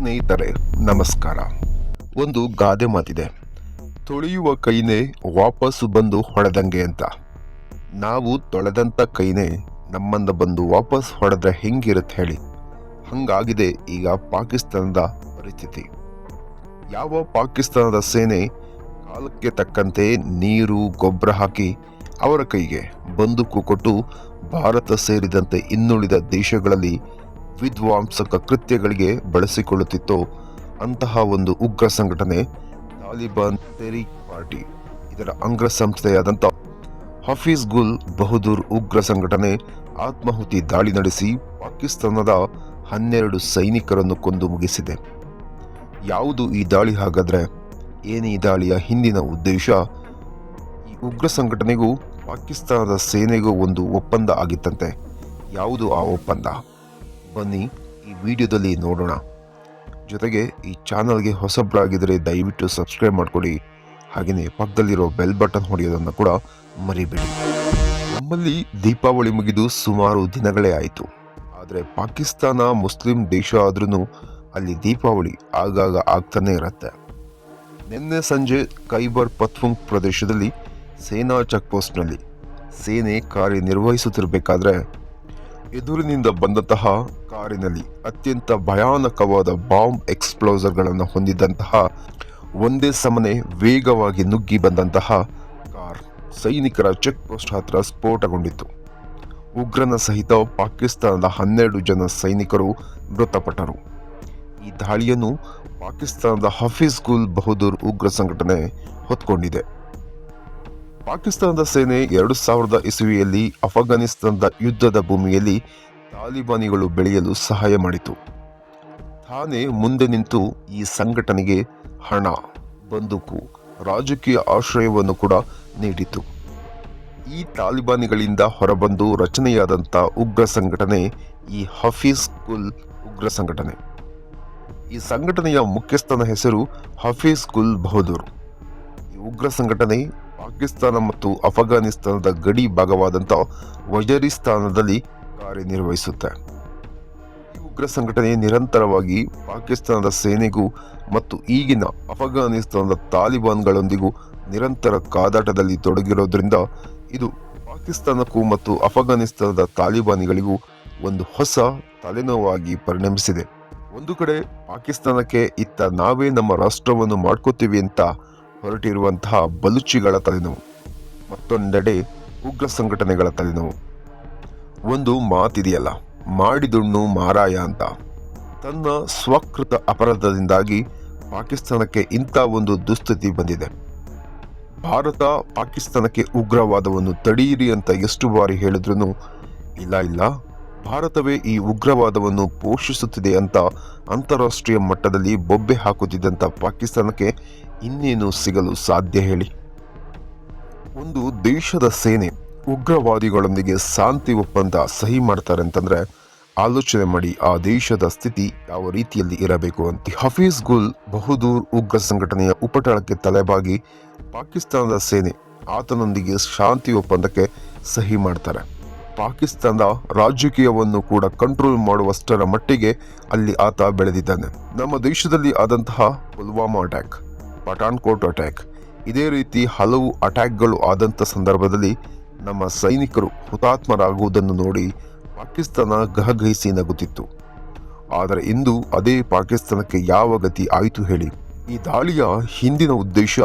ಸ್ನೇಹಿತರೆ, ನಮಸ್ಕಾರ. ಒಂದು ಗಾದೆ ಮಾತಿದೆ. ತೊಳೆಯುವ ಕೈನೇ ವಾಪಸ್ಸು ಬಂದು ಹೊಡೆದಂಗೆ ಅಂತ. ನಾವು ತೊಳೆದಂಥ ಕೈನೇ ನಮ್ಮನ್ನ ಬಂದು ವಾಪಸ್ ಹೊಡೆದ್ರೆ ಹೆಂಗಿರುತ್ತೆ ಹೇಳಿ. ಹಂಗಾಗಿದೆ ಈಗ ಪಾಕಿಸ್ತಾನದ ಪರಿಸ್ಥಿತಿ. ಯಾವ ಪಾಕಿಸ್ತಾನದ ಸೇನೆ ಕಾಲಕ್ಕೆ ತಕ್ಕಂತೆ ನೀರು, ಗೊಬ್ಬರ ಹಾಕಿ ಅವರ ಕೈಗೆ ಬಂದೂಕು ಕೊಟ್ಟು ಭಾರತ ಸೇರಿದಂತೆ ಇನ್ನುಳಿದ ದೇಶಗಳಲ್ಲಿ ವಿಧ್ವಂಸಕ ಕೃತ್ಯಗಳಿಗೆ ಬಳಸಿಕೊಳ್ಳುತ್ತಿತ್ತೋ ಅಂತಹ ಒಂದು ಉಗ್ರ ಸಂಘಟನೆ ತಾಲಿಬಾನ್ ತೆರೀಕ್ ಪಾರ್ಟಿ, ಇದರ ಅಂಗಸಂಸ್ಥೆಯಾದಂಥ ಹಫೀಜ್ ಗುಲ್ ಬಹದ್ದೂರ್ ಉಗ್ರ ಸಂಘಟನೆ ಆತ್ಮಾಹುತಿ ದಾಳಿ ನಡೆಸಿ ಪಾಕಿಸ್ತಾನದ ಹನ್ನೆರಡು ಸೈನಿಕರನ್ನು ಕೊಂದು ಮುಗಿಸಿದೆ. ಯಾವುದು ಈ ದಾಳಿ ಹಾಗಾದರೆ? ಏನು ದಾಳಿಯ ಹಿಂದಿನ ಉದ್ದೇಶ? ಈ ಉಗ್ರ ಸಂಘಟನೆಗೂ ಪಾಕಿಸ್ತಾನದ ಸೇನೆಗೂ ಒಂದು ಒಪ್ಪಂದ ಆಗಿತ್ತಂತೆ. ಯಾವುದು ಆ ಒಪ್ಪಂದ? ಬನ್ನಿ, ಈ ವಿಡಿಯೋದಲ್ಲಿ ನೋಡೋಣ. ಜೊತೆಗೆ ಈ ಚಾನಲ್ಗೆ ಹೊಸಬ್ರಾಗಿದ್ದರೆ ದಯವಿಟ್ಟು ಸಬ್ಸ್ಕ್ರೈಬ್ ಮಾಡಿಕೊಡಿ. ಹಾಗೆಯೇ ಪಕ್ಕದಲ್ಲಿರೋ ಬೆಲ್ ಬಟನ್ ಹೊಡೆಯೋದನ್ನು ಕೂಡ ಮರಿಬೇಡಿ. ನಮ್ಮಲ್ಲಿ ದೀಪಾವಳಿ ಮುಗಿದು ಸುಮಾರು ದಿನಗಳೇ ಆಯಿತು. ಆದರೆ ಪಾಕಿಸ್ತಾನ, ಮುಸ್ಲಿಂ ದೇಶ ಆದ್ರೂ ಅಲ್ಲಿ ದೀಪಾವಳಿ ಆಗಾಗ ಆಗ್ತಾನೇ ಇರುತ್ತೆ. ನಿನ್ನೆ ಸಂಜೆ ಖೈಬರ್ ಪತ್ವಂಗ್ ಪ್ರದೇಶದಲ್ಲಿ ಸೇನಾ ಚೆಕ್ಪೋಸ್ಟ್ನಲ್ಲಿ ಸೇನೆ ಕಾರ್ಯನಿರ್ವಹಿಸುತ್ತಿರಬೇಕಾದ್ರೆ ಎದುರಿನಿಂದ ಬಂದಂತಹ ಕಾರಿನಲ್ಲಿ ಅತ್ಯಂತ ಭಯಾನಕವಾದ ಬಾಂಬ್ ಎಕ್ಸ್ಪ್ಲೋಸರ್ಗಳನ್ನು ಹೊಂದಿದ್ದಂತಹ ಒಂದೇ ಸಮನೆ ವೇಗವಾಗಿ ನುಗ್ಗಿ ಬಂದಂತಹ ಕಾರ್ ಸೈನಿಕರ ಚೆಕ್ ಪೋಸ್ಟ್ ಹತ್ರ ಸ್ಫೋಟಗೊಂಡಿತ್ತು. ಉಗ್ರನ ಸಹಿತ ಪಾಕಿಸ್ತಾನದ ಹನ್ನೆರಡು ಜನ ಸೈನಿಕರು ಮೃತಪಟ್ಟರು. ಈ ದಾಳಿಯನ್ನು ಪಾಕಿಸ್ತಾನದ ಹಫೀಜ್ ಗುಲ್ ಬಹದ್ದೂರ್ ಉಗ್ರ ಸಂಘಟನೆ ಹೊತ್ಕೊಂಡಿದೆ. ಪಾಕಿಸ್ತಾನದ ಸೇನೆ ಎರಡು ಸಾವಿರದ ಇಸುವಿಯಲ್ಲಿ ಅಫ್ಘಾನಿಸ್ತಾನದ ಯುದ್ಧದ ಭೂಮಿಯಲ್ಲಿ ತಾಲಿಬಾನಿಗಳು ಬೆಳೆಯಲು ಸಹಾಯ ಮಾಡಿತು. ತಾನೇ ಮುಂದೆ ನಿಂತು ಈ ಸಂಘಟನೆಗೆ ಹಣ, ಬಂದೂಕು, ರಾಜಕೀಯ ಆಶ್ರಯವನ್ನು ಕೂಡ ನೀಡಿತು. ಈ ತಾಲಿಬಾನಿಗಳಿಂದ ಹೊರಬಂದು ರಚನೆಯಾದಂಥ ಉಗ್ರ ಸಂಘಟನೆ ಈ ಹಫೀಸ್ ಕುಲ್ ಉಗ್ರ ಸಂಘಟನೆ. ಈ ಸಂಘಟನೆಯ ಮುಖ್ಯಸ್ಥನ ಹೆಸರು ಹಫೀಸ್ ಕುಲ್ ಬಹದ್ದೂರ್. ಈ ಉಗ್ರ ಸಂಘಟನೆ ಪಾಕಿಸ್ತಾನ ಮತ್ತು ಅಫ್ಘಾನಿಸ್ತಾನದ ಗಡಿ ಭಾಗವಾದಂಥ ವಜರಿಸ್ತಾನದಲ್ಲಿ ಕಾರ್ಯನಿರ್ವಹಿಸುತ್ತೆ. ಉಗ್ರ ಸಂಘಟನೆ ನಿರಂತರವಾಗಿ ಪಾಕಿಸ್ತಾನದ ಸೇನೆಗೂ ಮತ್ತು ಈಗಿನ ಅಫ್ಘಾನಿಸ್ತಾನದ ತಾಲಿಬಾನ್ಗಳೊಂದಿಗೂ ನಿರಂತರ ಕಾದಾಟದಲ್ಲಿ ತೊಡಗಿರೋದ್ರಿಂದ ಇದು ಪಾಕಿಸ್ತಾನಕ್ಕೂ ಮತ್ತು ಅಫ್ಘಾನಿಸ್ತಾನದ ತಾಲಿಬಾನಿಗಳಿಗೂ ಒಂದು ಹೊಸ ತಲೆನೋವಾಗಿ ಪರಿಣಮಿಸಿದೆ. ಒಂದು ಕಡೆ ಪಾಕಿಸ್ತಾನಕ್ಕೆ ಇತ್ತ ನಾವೇ ನಮ್ಮ ರಾಷ್ಟ್ರವನ್ನು ಮಾಡ್ಕೋತೀವಿ ಅಂತ ಹೊರಟಿರುವಂತಹ ಬಲುಚಿಗಳ ತಲೆನೋವು, ಮತ್ತೊಂದೆಡೆ ಉಗ್ರ ಸಂಘಟನೆಗಳ ತಲೆನೋವು. ಒಂದು ಮಾತಿದೆಯಲ್ಲ, ಮಾಡಿದುಣ್ಣು ಮಾರಾಯ ಅಂತ. ತನ್ನ ಸ್ವಕೃತ ಅಪರಾಧದಿಂದಾಗಿ ಪಾಕಿಸ್ತಾನಕ್ಕೆ ಇಂಥ ಒಂದು ದುಸ್ಥಿತಿ ಬಂದಿದೆ. ಭಾರತ ಪಾಕಿಸ್ತಾನಕ್ಕೆ ಉಗ್ರವಾದವನ್ನು ತಡೆಯಿರಿ ಅಂತ ಎಷ್ಟು ಬಾರಿ ಹೇಳಿದ್ರು ಇಲ್ಲ ಇಲ್ಲ ಭಾರತವೇ ಈ ಉಗ್ರವಾದವನ್ನು ಪೋಷಿಸುತ್ತಿದೆ ಅಂತ ಅಂತಾರಾಷ್ಟ್ರೀಯ ಮಟ್ಟದಲ್ಲಿ ಬೊಬ್ಬೆ ಹಾಕುತ್ತಿದ್ದಂಥ ಪಾಕಿಸ್ತಾನಕ್ಕೆ ಇನ್ನೇನು ಸಿಗಲು ಸಾಧ್ಯ ಹೇಳಿ. ಒಂದು ದೇಶದ ಸೇನೆ ಉಗ್ರವಾದಿಗಳೊಂದಿಗೆ ಶಾಂತಿ ಒಪ್ಪಂದ ಸಹಿ ಮಾಡ್ತಾರೆ ಅಂತಂದರೆ ಆಲೋಚನೆ ಮಾಡಿ ಆ ದೇಶದ ಸ್ಥಿತಿ ಯಾವ ರೀತಿಯಲ್ಲಿ ಇರಬೇಕು ಅಂತ. ಹಫೀಸ್ ಗುಲ್ ಬಹುದೂರ್ ಉಗ್ರ ಸಂಘಟನೆಯ ಉಪಟಳಕ್ಕೆ ತಲೆಬಾಗಿ ಪಾಕಿಸ್ತಾನದ ಸೇನೆ ಆತನೊಂದಿಗೆ ಶಾಂತಿ ಒಪ್ಪಂದಕ್ಕೆ ಸಹಿ ಮಾಡ್ತಾರೆ. ಪಾಕಿಸ್ತಾನದ ರಾಜಕೀಯವನ್ನು ಕೂಡ ಕಂಟ್ರೋಲ್ ಮಾಡುವಷ್ಟರ ಮಟ್ಟಿಗೆ ಅಲ್ಲಿ ಆತ ಬೆಳೆದಿದ್ದಾನೆ. ನಮ್ಮ ದೇಶದಲ್ಲಿ ಆದಂತಹ ಪುಲ್ವಾಮಾ ಅಟ್ಯಾಕ್ ಪಠಾನ್ಕೋಟ್ ಅಟ್ಯಾಕ್ ಇದೇ ರೀತಿ ಹಲವು ಅಟ್ಯಾಕ್ಗಳು ಆದಂಥ ಸಂದರ್ಭದಲ್ಲಿ ನಮ್ಮ ಸೈನಿಕರು ಹುತಾತ್ಮರಾಗುವುದನ್ನು ನೋಡಿ ಪಾಕಿಸ್ತಾನ ಗಹಗಹಿಸಿ ನಗುತ್ತಿತ್ತು. ಆದರೆ ಇಂದು ಅದೇ ಪಾಕಿಸ್ತಾನಕ್ಕೆ ಯಾವ ಗತಿ ಆಯಿತು ಹೇಳಿ. ಈ ದಾಳಿಯ ಹಿಂದಿನ ಉದ್ದೇಶ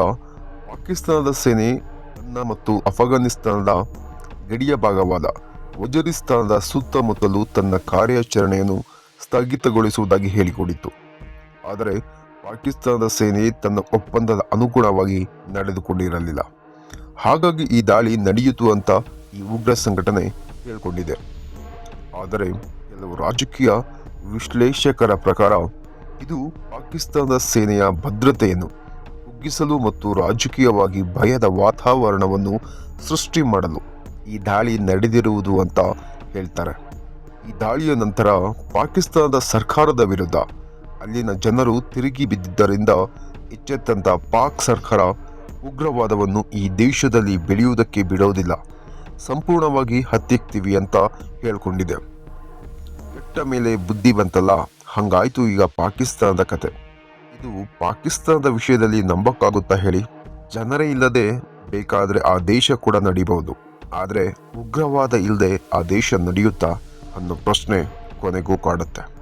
ಪಾಕಿಸ್ತಾನದ ಸೇನೆ ಮತ್ತು ಅಫ್ಘಾನಿಸ್ತಾನದ ಗಡಿಯ ಭಾಗವಾದ ವಜರಿಸ್ತಾನದ ಸುತ್ತಮುತ್ತಲು ತನ್ನ ಕಾರ್ಯಾಚರಣೆಯನ್ನು ಸ್ಥಗಿತಗೊಳಿಸುವುದಾಗಿ ಹೇಳಿಕೊಂಡಿತ್ತು. ಆದರೆ ಪಾಕಿಸ್ತಾನದ ಸೇನೆ ತನ್ನ ಒಪ್ಪಂದದ ಅನುಗುಣವಾಗಿ ನಡೆದುಕೊಂಡಿರಲಿಲ್ಲ. ಹಾಗಾಗಿ ಈ ದಾಳಿ ನಡೆಯಿತು ಅಂತ ಈ ಉಗ್ರ ಸಂಘಟನೆ ಹೇಳಿಕೊಂಡಿದೆ. ಆದರೆ ಕೆಲವು ರಾಜಕೀಯ ವಿಶ್ಲೇಷಕರ ಪ್ರಕಾರ ಇದು ಪಾಕಿಸ್ತಾನದ ಸೇನೆಯ ಭದ್ರತೆಯನ್ನು ಕುಗ್ಗಿಸಲು ಮತ್ತು ರಾಜಕೀಯವಾಗಿ ಭಯದ ವಾತಾವರಣವನ್ನು ಸೃಷ್ಟಿ ಮಾಡಲು ಈ ದಾಳಿ ನಡೆದಿರುವುದು ಅಂತ ಹೇಳ್ತಾರೆ. ಈ ದಾಳಿಯ ನಂತರ ಪಾಕಿಸ್ತಾನದ ಸರ್ಕಾರದ ವಿರುದ್ಧ ಅಲ್ಲಿನ ಜನರು ತಿರುಗಿ ಬಿದ್ದಿದ್ದರಿಂದ ಎಚ್ಚೆತ್ತಂತ ಪಾಕ್ ಸರ್ಕಾರ ಉಗ್ರವಾದವನ್ನು ಈ ದೇಶದಲ್ಲಿ ಬೆಳೆಯುವುದಕ್ಕೆ ಬಿಡೋದಿಲ್ಲ. ಸಂಪೂರ್ಣವಾಗಿ ಹತ್ತಿಕ್ತೀವಿ ಅಂತ ಹೇಳ್ಕೊಂಡಿದೆ. ಕೆಟ್ಟ ಮೇಲೆ ಬುದ್ಧಿ ಬಂತಲ್ಲ, ಹಂಗಾಯ್ತು ಈಗ ಪಾಕಿಸ್ತಾನದ ಕತೆ. ಇದು ಪಾಕಿಸ್ತಾನದ ವಿಷಯದಲ್ಲಿ ನಂಬಕ್ಕಾಗುತ್ತಾ ಹೇಳಿ? ಜನರೇ ಇಲ್ಲದೆ ಬೇಕಾದರೆ ಆ ದೇಶ ಕೂಡ ನಡಿಬಹುದು. ಆದರೆ ಉಗ್ರವಾದ ಇಲ್ಲದೆ ಆ ದೇಶ ನಡೆಯುತ್ತಾ ಅನ್ನೋ ಪ್ರಶ್ನೆ ಕೊನೆಗೂ ಕಾಡುತ್ತೆ.